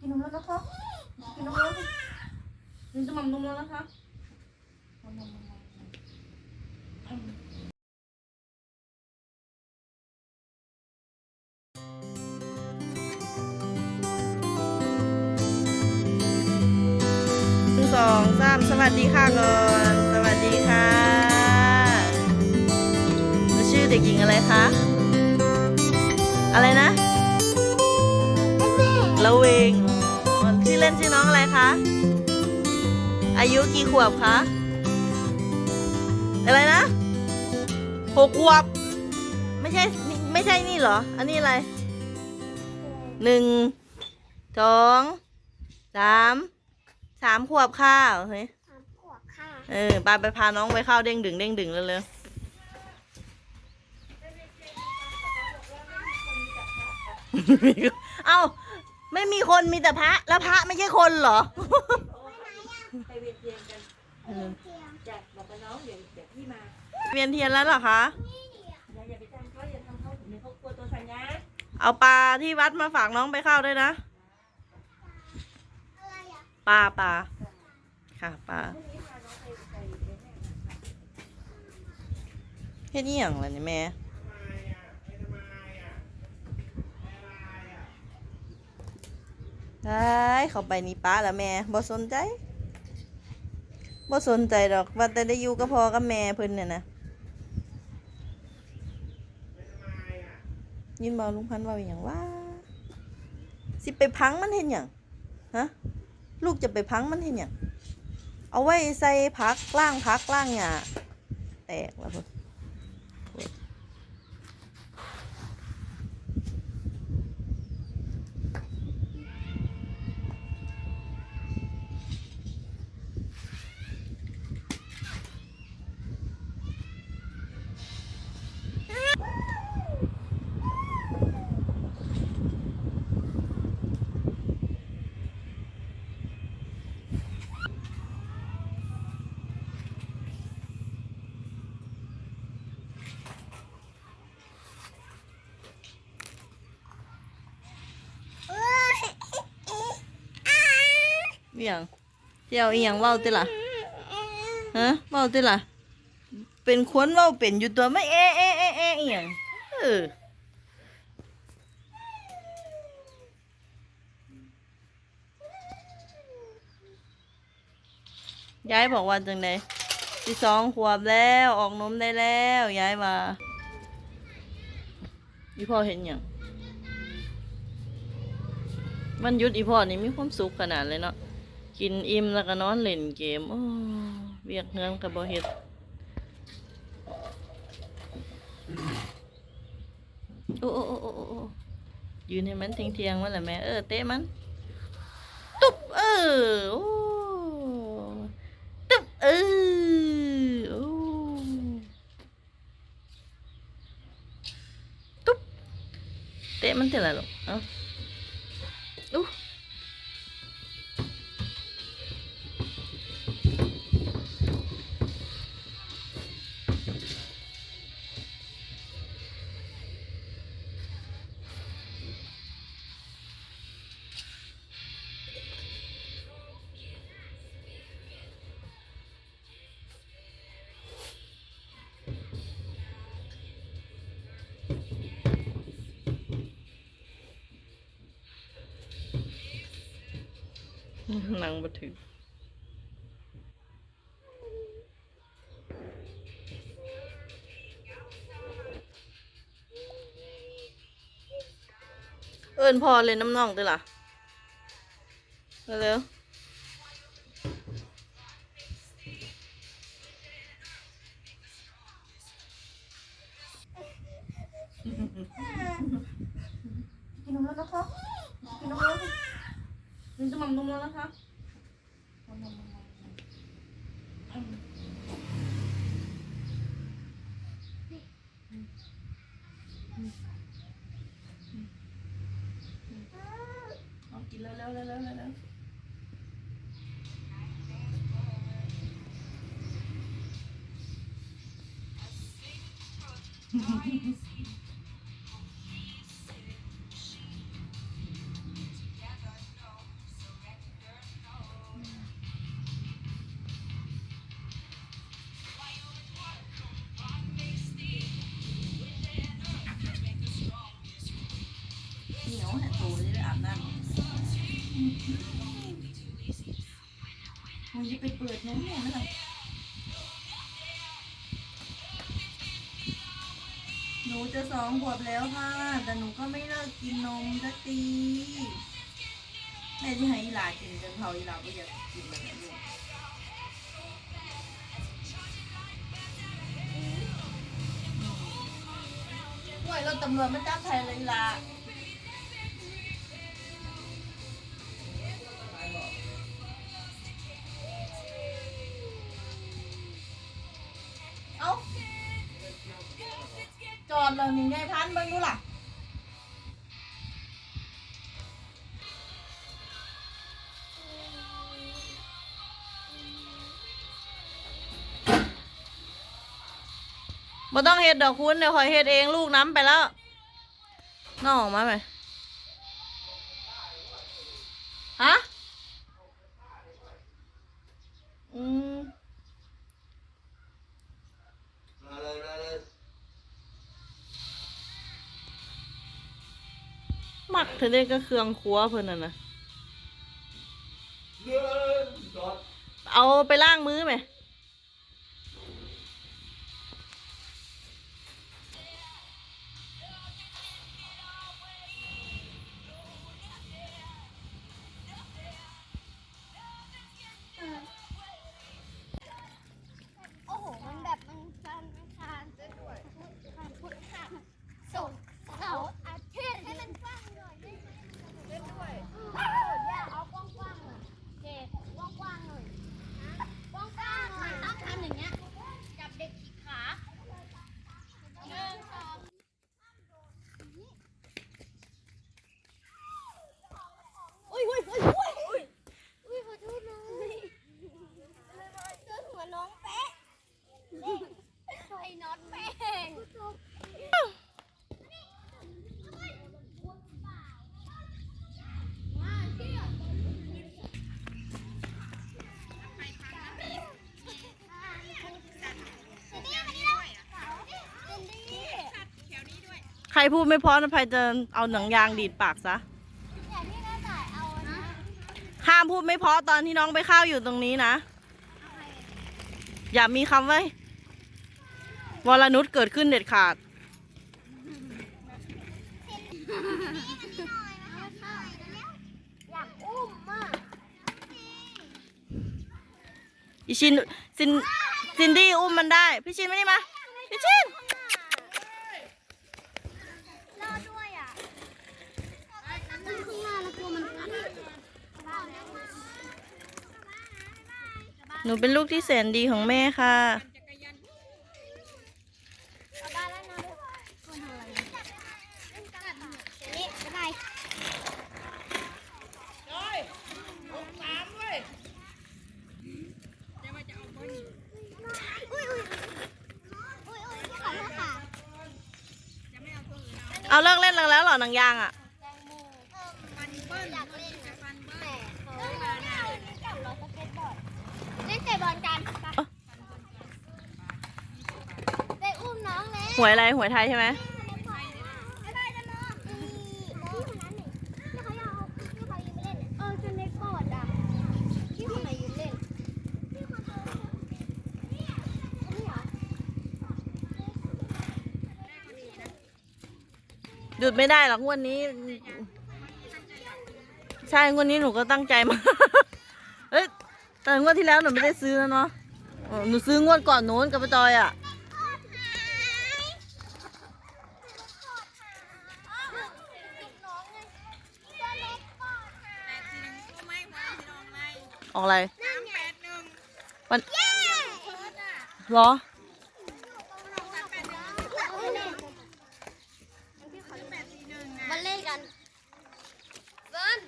กินนมแล้วนะคะกินนมแล้วนี่จะมัมนมแล้วนะคะหนึ่งสองสามสวัสดีค่ะก่อนสวัสดีค่ะหนูชื่อเด็กหญิงอะไรคะ อะไรนะ ละเวงอ๋อชื่อเล่นชื่อน้องอะไรคะ อายุกี่ขวบคะ อะไรนะหกขวบ ไม่ใช่นี่ไม่ใช่นี่เหรอ อันนี้อะไร หนึ่ง สอง สาม สามขวบค่ะเฮ้ยสามขวบค่ะเออไปไปพาน้องไปเข้าเด้งดึงเด้งดึงเร็วๆ เอ้า ไม่มีคนมีแต่พระ แล้วพระไม่ใช่คนเหรอ ไปเวียนเทียนกันเรียนเทียมจัดบอกกับน้องเดี๋ยวเดี๋ยวพี่มาเวียนเทียนแล้วเหรอคะ อย่าอย่าไปจำเขาอย่าทำเขาเดี๋ยวเขากลัวตัวสัญญาเอาปลาที่วัดมาฝากน้องไปเข้าด้วยนะอะไรอะปลาปลาค่ะปลาพรุ่งนี้พาน้องไปไปเรียนแม่นะคะเฮ็ดนี่อย่างไรนี่แม่ ได้เขาไปนี่ป้าแล้วแม่บ่สนใจบ่สนใจดอกว่าแต่ได้อยู่กับพ่อกับแม่เพิ่นเนี่ยนะยินบ่ลุงพันธุ์เว่าอย่างว่า สิไปพังมันเห็นหยังฮะลูกจะไปพังมันเห็นหยังเอาไว้ใส่พักล่างพักล่างหญ้าแตกแล้วพุ่น เอ้ย อหย่างเที่ยวอียงเว้าติล่ะฮะเว้าติล่ะ เป็นควนเว้าเป็นอยู่ตัวไม่เอะเอะเอะเอะอียงเออย้ายบอกว่าจังไดที่สองขวบแล้วออกนมได้แล้วย้ายว่าอีพ่อเห็นหยังวันหยุดอีพ่อนี่มีความสุขขนาดเลยเนาะ กินอิ่มแล้วก็นอนเล่นเกม โอ้เวียกเงินกับบ่เฮ็ดโอ้โอ้โอ้โอ้โอ้โอ้ยืนให้มันเทียงๆมันแหละแม่ เออ เตะมัน ตุ๊บ เออ โอ้ตุ๊บ เออ โอ้ตุ๊บ เตะมันเท่าไหร่ลูกเอ้า นั่งบ่ถึงเอิญพอเลยน้ำน่องด้วยล่ะเร็วกินนมแล้วนะคะ นี่จะมัมนมแล้วนะคะเอากินแล้วแล้วแล้วแล้วแล้ว มันจะไปเปิดนมเนี่ยนะหนูจะสองขวบแล้วค่ะ แต่หนูก็ไม่เลิกกินนมสักทีแม่ที่ให้อีหลากินจนเผาอีหลาก็อยากกินเลยนะลูกห่วยรถตำรวจมาจับไทยเลยอีหลา เลยนี่ไงพันเบิ่งดูล่ะบ่ต้องเฮ็ดดอกคุณเดี๋ยวคอยเฮ็ดเองลูกน้ำไปแล้วน้องออกมาไหม เธอได้ก็เครื่องครัวเพิ่นน่ะนะเลื่อนจอดเอาไปล้างมือไหม รพูดไม่เพราะนะภัยจะเอาหนังยางดีดปากซะอย่างที่น้าจ่ายเอานะห้ามพูดไม่เพราะตอนที่น้องไปข้าวอยู่ตรงนี้นะ อย่ามีคำว่าวรนุชเกิดขึ้นเด็ดขาดอยากอุ้มมากอีชินซินซินดี้อุ้มมันได้ พี่ชินไม่ได้มา พี่ชิน รอด้วยอะนั่งข้างหน้าแล้วกลัวมันกัด ห นูเป็นลูกที่แสนดีของแม่ค่ะ เอาเลิกเล่นแล้วหรอหนังยางอะ แตงโมเออมันเบิ้ลอยากเล่นนะแต่เขาไม่เอานี่กับรถสเก็ตบอร์ดเล่นเตะบอลกันไปอุ้มน้องเลย หวยอะไรหวยไทยใช่ไหมเออาที่เขายืมเล่นบอดอะหยุดไม่ได้หรอกงวดนี้ ใช่งวดนี้หนูก็ตั้งใจมาเอ้ยแต่งวดที่แล้วหนูไม่ได้ซื้อแล้วเนาะหนูซื้องวดก่อนโน้นกับป้าจอยอะ ออกอะไรวันเหรอมันเล่นกันเบิร์น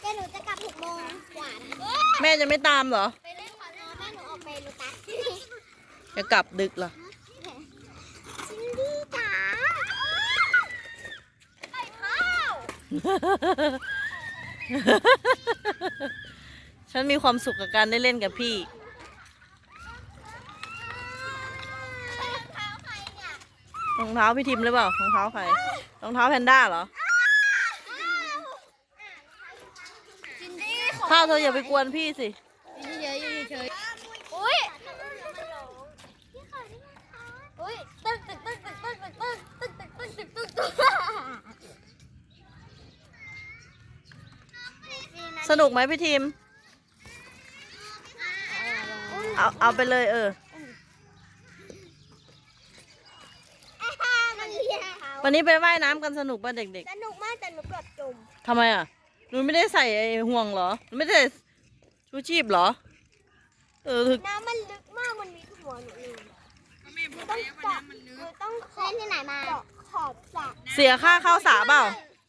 แกหนูจะกลับหกโมงกว่านะแม่จะไม่ตามเหรอ ไปเล่นก่อนนะแม่หนูออกไปลูตัสจะกลับดึกเหรอซินดี้จ๋าไปข้าว ฉันมีความสุขกับการได้เล่นกับพี่ไปรองเท้าใครเนี่ยรองเท้าพี่ทิมหรือเปล่า รองเท้าใคร รองเท้าแพนด้าเหรอซินดี้ข้าวเธออย่าไปกวนพี่สิเฉยๆเฉยๆอุ้ยอุ้ยตึ๊กตึ๊กตึ๊กตึ๊กตึ๊กตึ๊กตึ๊กตึ๊กตึ๊กตึ๊กตึ๊กตึ๊กสนุกไหมพี่ทีม เอาเอาไปเลยเออ มันเลียวันนี้ไปว่ายน้ำกันสนุกป่ะเด็ก สนุกมากแต่หนูเกือบจมๆทำไมอะ หนูไม่ได้ใส่ไอ้ห่วงเหรอหนูไม่ได้ใส่ชูชีพเหรอ เออถึกน้ำมันลึกมากมันมีหัวหนูเองต้องเกาะหนูต้องเล่นที่ไหนมาเกาะขอบสระเสียค่าเข้าสระเปล่า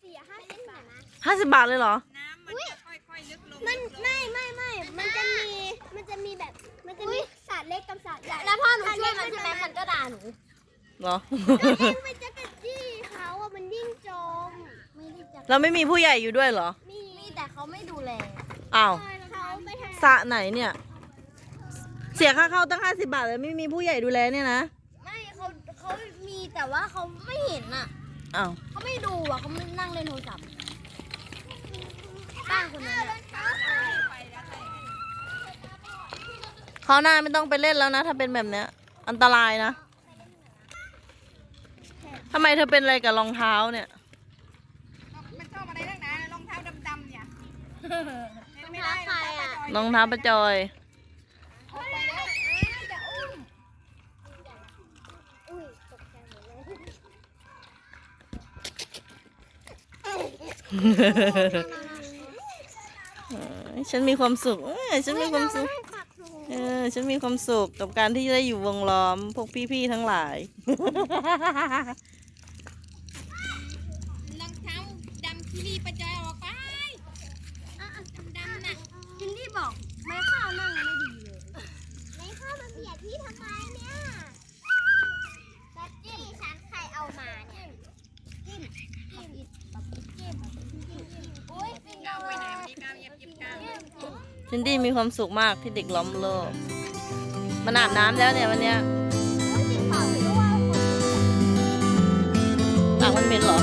เสียห้าสิบบาทนะห้าสิบบาทเลยเหรอมันไม่ไม่ไม่มันจะมีมันจะมีแบบมันจะมี สระเล็กกับสระใหญ่แล้วพ่อหนูช่วยมันใช่ไหมมันก็ด่าหนูเหรอมันจะกระจี้เขาอะมันยิ่งจมไม่ได้จะเราไม่มีผู้ใหญ่อยู่ด้วยเหรอ มีมีแต่เขาไม่ดูแลอ้าวเขาไม่ทสระไหนเนี่ย เสียค่าเข้าตั้งห้าสิบาทแล้วไม่มีผู้ใหญ่ดูแลเนี่ยนะำไม่เขาเขามีแต่ว่าเขาไม่เห็นอะอ้าว เขาไม่ดูอะเขาไม่นั่งเล่นโทรศัพท์ป้าคนนั้นอะ คราวหน้าไม่ต้องไปเล่นแล้วนะ ถ้าเป็นแบบเนี้ย อันตรายนะทำไมเธอเป็นอะไรกับรองเท้าเนี่ย มันชอบอะไรนักหนารองเท้าดำๆเนี่ยไม่ได้ใครอะรองเท้าประจอย ออกไปแล้วจะอุ้มอุ้ยตกใจหมดเลยเออฉันมีความสุขเออฉันมีความสุขเออ ฉันมีความสุขกับการที่ได้อยู่วงล้อม พวกพี่ๆทั้งหลายรองเท้าดำคิรีประจอยออกไปดำๆน่ะจินดี้บอกไม่ข้าวนั่งไม่ดีเลยไม่ข้าวมันเบียดพี่ทำไมเนี่ยจัดจิ้มฉันใครเอามาเนี่ยจิ้มจิ้มแบบจิ้มจิ้มอุ้ยจริงเอาไปไหนวันนี้ก้าวเย็บเย็บก้าวซินดี้มีความสุขมากที่เด็กล้อมโลก มันอาบน้ำแล้วเนี่ยวันเนี้ยจริงเปล่าไม่รู้ว่าปากมันเหม็นเหรอ